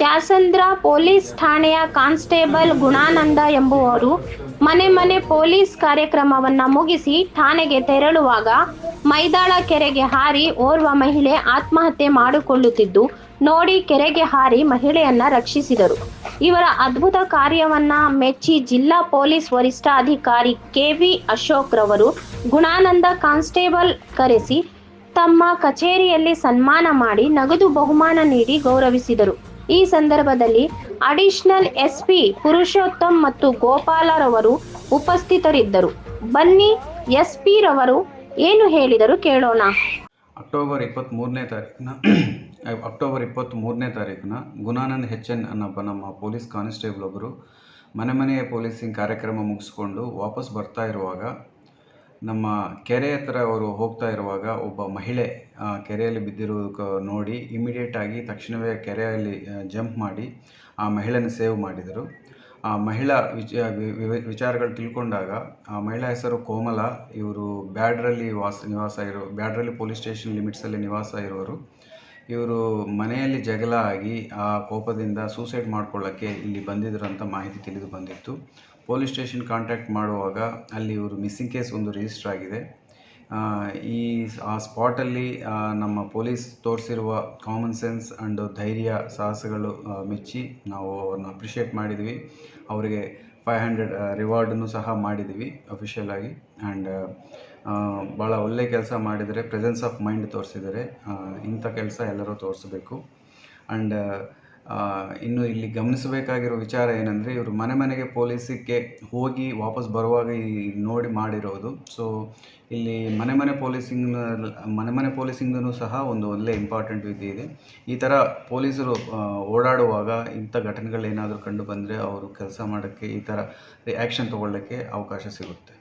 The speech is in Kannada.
ಕ್ಯಾಸಂದ್ರ ಪೊಲೀಸ್ ಠಾಣೆಯ ಕಾನ್ಸ್ಟೇಬಲ್ ಗುಣಾನಂದ ಎಂಬುವರು ಮನೆ ಮನೆ ಪೊಲೀಸ್ ಕಾರ್ಯಕ್ರಮವನ್ನ ಮುಗಿಸಿ ಠಾಣೆಗೆ ತೆರಳುವಾಗ ಮೈದಾಳ ಕೆರೆಗೆ ಹಾರಿ ಓರ್ವ ಮಹಿಳೆ ಆತ್ಮಹತ್ಯೆ ಮಾಡಿಕೊಳ್ಳುತ್ತಿದ್ದು, ನೋಡಿ ಕೆರೆಗೆ ಹಾರಿ ಮಹಿಳೆಯನ್ನ ರಕ್ಷಿಸಿದರು. ಇವರ ಅದ್ಭುತ ಕಾರ್ಯವನ್ನ ಮೆಚ್ಚಿ ಜಿಲ್ಲಾ ಪೊಲೀಸ್ ವರಿಷ್ಠಾಧಿಕಾರಿ ಕೆವಿ ಅಶೋಕ್ ರವರು ಗುಣಾನಂದ ಕಾನ್ಸ್ಟೇಬಲ್ ಕರೆಸಿ, ತಮ್ಮ ಕಚೇರಿಯಲ್ಲಿ ಸನ್ಮಾನ ಮಾಡಿ ನಗದು ಬಹುಮಾನ ನೀಡಿ ಗೌರವಿಸಿದರು. ಈ ಸಂದರ್ಭದಲ್ಲಿ ಅಡಿಷನಲ್ ಎಸ್ಪಿ ಪುರುಷೋತ್ತಮ್ ಮತ್ತು ಗೋಪಾಲರವರು ಉಪಸ್ಥಿತರಿದ್ದರು. ಬನ್ನಿ ಎಸ್ಪಿ ರವರು ಏನು ಹೇಳಿದರು ಕೇಳೋಣ. ಅಕ್ಟೋಬರ್ ಇಪ್ಪತ್ತ್ಮೂರನೇ ತಾರೀಕಿನ ಅಕ್ಟೋಬರ್ ಇಪ್ಪತ್ತ್ಮೂರನೇ ತಾರೀಕಿನ ಗುಣಾನಂದ್ ಹೆಚ್ ಎನ್ ಅನ್ನೊಬ್ಬ ನಮ್ಮ ಪೊಲೀಸ್ ಕಾನ್ಸ್ಟೇಬಲ್ ಒಬ್ಬರು ಮನೆ ಮನೆಯ ಪೊಲೀಸಿಂಗ್ ಕಾರ್ಯಕ್ರಮ ಮುಗಿಸ್ಕೊಂಡು ವಾಪಸ್ ಬರ್ತಾ ಇರುವಾಗ ನಮ್ಮ ಕೆರೆ ಹತ್ರ ಅವರು ಹೋಗ್ತಾ ಇರುವಾಗ ಒಬ್ಬ ಮಹಿಳೆ ಕೆರೆಯಲ್ಲಿ ಬಿದ್ದಿರುವುದಕ್ಕೆ ನೋಡಿ ಇಮಿಡಿಯೇಟ್ ಆಗಿ ತಕ್ಷಣವೇ ಕೆರೆಯಲ್ಲಿ ಜಂಪ್ ಮಾಡಿ ಆ ಮಹಿಳೆಯನ್ನು ಸೇವ್ ಮಾಡಿದರು. ಆ ಮಹಿಳಾ ವಿಚ ವಿಚಾರಗಳು ತಿಳ್ಕೊಂಡಾಗ ಆ ಮಹಿಳಾ ಹೆಸರು ಕೋಮಲ, ಇವರು ಬ್ಯಾಡ್ರಲ್ಲಿ ವಾಸ, ನಿವಾಸ ಇರೋ, ಬ್ಯಾಡ್ರಲ್ಲಿ ಪೊಲೀಸ್ ಸ್ಟೇಷನ್ ಲಿಮಿಟ್ಸಲ್ಲಿ ನಿವಾಸ ಇರೋರು. ಇವರು ಮನೆಯಲ್ಲಿ ಜಗಳ ಆಗಿ ಆ ಕೋಪದಿಂದ ಸೂಸೈಡ್ ಮಾಡ್ಕೊಳ್ಳೋಕ್ಕೆ ಇಲ್ಲಿ ಬಂದಿದ್ದರು ಅಂತ ಮಾಹಿತಿ ತಿಳಿದು ಬಂದಿತ್ತು. ಪೊಲೀಸ್ ಸ್ಟೇಷನ್ ಕಾಂಟ್ಯಾಕ್ಟ್ ಮಾಡುವಾಗ ಅಲ್ಲಿ ಇವರು ಮಿಸ್ಸಿಂಗ್ ಕೇಸ್ ಒಂದು ರಿಜಿಸ್ಟರ್ ಆಗಿದೆ. ಈ, ಆ ಸ್ಪಾಟಲ್ಲಿ ನಮ್ಮ ಪೊಲೀಸ್ ತೋರಿಸಿರುವ ಕಾಮನ್ ಸೆನ್ಸ್ ಆ್ಯಂಡ್ ಧೈರ್ಯ ಸಾಹಸಗಳು ಮೆಚ್ಚಿ ನಾವು ಅವ್ರನ್ನ ಅಪ್ರಿಷಿಯೇಟ್ ಮಾಡಿದ್ವಿ. ಅವರಿಗೆ ಫೈವ್ ಹಂಡ್ರೆಡ್ ರಿವಾರ್ಡನ್ನು ಸಹ ಮಾಡಿದ್ವಿ ಅಫಿಷಿಯಲ್ ಆಗಿ. ಆ್ಯಂಡ್ ಭಾಳ ಒಳ್ಳೆ ಕೆಲಸ ಮಾಡಿದರೆ ಪ್ರೆಸೆನ್ಸ್ ಆಫ್ ಮೈಂಡ್ ತೋರಿಸಿದ್ದಾರೆ. ಇಂಥ ಕೆಲಸ ಎಲ್ಲರೂ ತೋರಿಸ್ಬೇಕು. ಆ್ಯಂಡ್ ಇನ್ನು ಇಲ್ಲಿ ಗಮನಿಸಬೇಕಾಗಿರೋ ವಿಚಾರ ಏನಂದರೆ ಇವರು ಮನೆ ಮನೆಗೆ ಪೊಲೀಸಿಗೆ ಹೋಗಿ ವಾಪಸ್ ಬರುವಾಗ ಈ ನೋಡಿ ಮಾಡಿರೋದು. ಸೊ ಇಲ್ಲಿ ಮನೆ ಮನೆ ಪೊಲೀಸಿಂಗ್, ಮನೆ ಮನೆ ಪೊಲೀಸಿಂಗೂ ಸಹ ಒಂದು ಒಳ್ಳೆ ಇಂಪಾರ್ಟೆಂಟ್ ವಿಧಿ ಇದೆ. ಈ ಥರ ಪೊಲೀಸರು ಓಡಾಡುವಾಗ ಇಂಥ ಘಟನೆಗಳೇನಾದರೂ ಕಂಡು ಬಂದರೆ ಅವರು ಕೆಲಸ ಮಾಡೋಕ್ಕೆ ಈ ಥರ ಆ್ಯಕ್ಷನ್ ತೊಗೊಳ್ಳೋಕ್ಕೆ ಅವಕಾಶ ಸಿಗುತ್ತೆ.